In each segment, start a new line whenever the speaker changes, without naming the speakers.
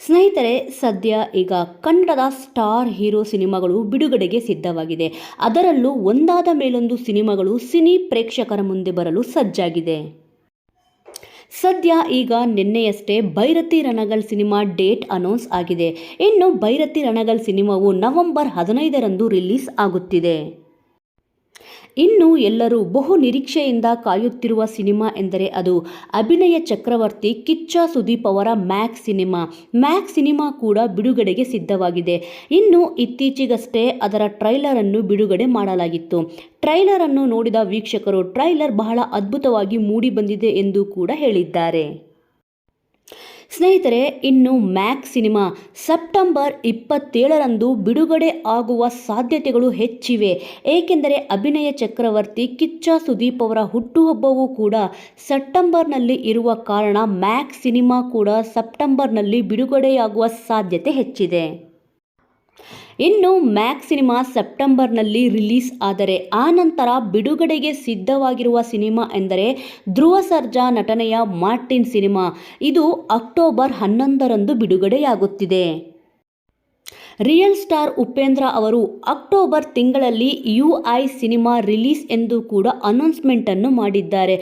ಸ್ನೇಹಿತರೆ, ಸದ್ಯ ಈಗ ಕನ್ನಡದ ಸ್ಟಾರ್ ಹೀರೋ ಸಿನಿಮಾಗಳು ಬಿಡುಗಡೆಗೆ ಸಿದ್ಧವಾಗಿದೆ. ಅದರಲ್ಲೂ ಒಂದಾದ ಮೇಲೊಂದು ಸಿನಿಮಾಗಳು ಸಿನಿ ಪ್ರೇಕ್ಷಕರ ಮುಂದೆ ಬರಲು ಸಜ್ಜಾಗಿದೆ. ಸದ್ಯ ಈಗ ನಿನ್ನೆಯಷ್ಟೇ Bhairathi Ranagal cinema date announce ಆಗಿದೆ. ಇನ್ನು ಭೈರತಿ ರಣಗಲ್ ಸಿನಿಮಾವು ನವೆಂಬರ್ ಹದಿನೈದರಂದು ರಿಲೀಸ್ ಆಗುತ್ತಿದೆ. ಇನ್ನು ಎಲ್ಲರೂ ಬಹು ನಿರೀಕ್ಷೆಯಿಂದ ಕಾಯುತ್ತಿರುವ ಸಿನಿಮಾ ಎಂದರೆ ಅದು ಅಭಿನಯ ಚಕ್ರವರ್ತಿ ಕಿಚ್ಚ ಸುದೀಪ್ ಅವರ ಮ್ಯಾಕ್ ಸಿನಿಮಾ. ಮ್ಯಾಕ್ ಸಿನಿಮಾ ಕೂಡ ಬಿಡುಗಡೆಗೆ ಸಿದ್ಧವಾಗಿದೆ. ಇನ್ನು ಇತ್ತೀಚೆಗಷ್ಟೇ ಅದರ ಟ್ರೈಲರ್ ಅನ್ನು ಬಿಡುಗಡೆ ಮಾಡಲಾಗಿತ್ತು. ಟ್ರೈಲರ್ ಅನ್ನು ನೋಡಿದ ವೀಕ್ಷಕರು ಟ್ರೈಲರ್ ಬಹಳ ಅದ್ಭುತವಾಗಿ ಮೂಡಿ ಬಂದಿದೆ ಎಂದು ಕೂಡ ಹೇಳಿದ್ದಾರೆ. ಸ್ನೇಹಿತರೆ, ಇನ್ನು ಮ್ಯಾಕ್ ಸಿನಿಮಾ ಸೆಪ್ಟೆಂಬರ್ ಇಪ್ಪತ್ತೇಳರಂದು ಬಿಡುಗಡೆ ಆಗುವ ಸಾಧ್ಯತೆಗಳು ಹೆಚ್ಚಿವೆ. ಏಕೆಂದರೆ ಅಭಿನಯ ಚಕ್ರವರ್ತಿ ಕಿಚ್ಚ ಸುದೀಪ್ ಅವರ ಹುಟ್ಟುಹಬ್ಬವೂ ಕೂಡ ಸೆಪ್ಟೆಂಬರ್ನಲ್ಲಿ ಇರುವ ಕಾರಣ ಮ್ಯಾಕ್ ಸಿನಿಮಾ ಕೂಡ ಸೆಪ್ಟೆಂಬರ್ನಲ್ಲಿ ಬಿಡುಗಡೆಯಾಗುವ ಸಾಧ್ಯತೆ ಹೆಚ್ಚಿದೆ. ಇನ್ನು ಮ್ಯಾಕ್ ಸಿನಿಮಾ ಸೆಪ್ಟೆಂಬರ್ನಲ್ಲಿ ರಿಲೀಸ್ ಆದರೆ ಆ ನಂತರ ಬಿಡುಗಡೆಗೆ ಸಿದ್ಧವಾಗಿರುವ ಸಿನಿಮಾ ಎಂದರೆ ಧ್ರುವ ಸರ್ಜಾ ನಟನೆಯ ಮಾರ್ಟಿನ್ ಸಿನಿಮಾ. ಇದು ಅಕ್ಟೋಬರ್ ಹನ್ನೊಂದರಂದು ಬಿಡುಗಡೆಯಾಗುತ್ತಿದೆ. ರಿಯಲ್ ಸ್ಟಾರ್ ಉಪೇಂದ್ರ ಅವರು ಅಕ್ಟೋಬರ್ ತಿಂಗಳಲ್ಲಿ ಯು ಐ ಸಿನಿಮಾ ರಿಲೀಸ್ ಎಂದು ಕೂಡ ಅನೌನ್ಸ್ಮೆಂಟನ್ನು ಮಾಡಿದ್ದಾರೆ.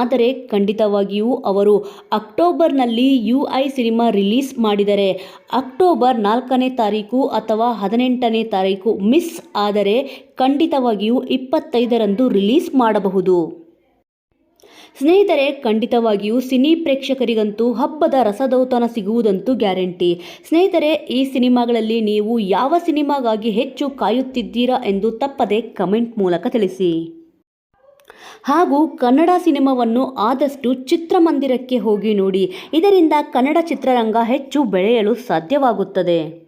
ಆದರೆ ಖಂಡಿತವಾಗಿಯೂ ಅವರು ಅಕ್ಟೋಬರ್ನಲ್ಲಿ ಯು ಐ ಸಿನಿಮಾ ರಿಲೀಸ್ ಮಾಡಿದರೆ ಅಕ್ಟೋಬರ್ ನಾಲ್ಕನೇ ತಾರೀಕು ಅಥವಾ ಹದಿನೆಂಟನೇ ತಾರೀಕು ಮಿಸ್ ಆದರೆ ಖಂಡಿತವಾಗಿಯೂ ಇಪ್ಪತ್ತೈದರಂದು ರಿಲೀಸ್ ಮಾಡಬಹುದು. ಸ್ನೇಹಿತರೆ, ಖಂಡಿತವಾಗಿಯೂ ಸಿನಿ ಪ್ರೇಕ್ಷಕರಿಗಂತೂ ಹಬ್ಬದ ರಸದೌತಣ ಸಿಗುವುದಂತೂ ಗ್ಯಾರಂಟಿ. ಸ್ನೇಹಿತರೆ, ಈ ಸಿನಿಮಾಗಳಲ್ಲಿ ನೀವು ಯಾವ ಸಿನಿಮಾಗಾಗಿ ಹೆಚ್ಚು ಕಾಯುತ್ತಿದ್ದೀರಾ ಎಂದು ತಪ್ಪದೆ ಕಮೆಂಟ್ ಮೂಲಕ ತಿಳಿಸಿ. ಹಾಗೂ ಕನ್ನಡ ಸಿನಿಮಾವನ್ನು ಆದಷ್ಟು ಚಿತ್ರಮಂದಿರಕ್ಕೆ ಹೋಗಿ ನೋಡಿ. ಇದರಿಂದ ಕನ್ನಡ ಚಿತ್ರರಂಗ ಹೆಚ್ಚು ಬೆಳೆಯಲು ಸಾಧ್ಯವಾಗುತ್ತದೆ.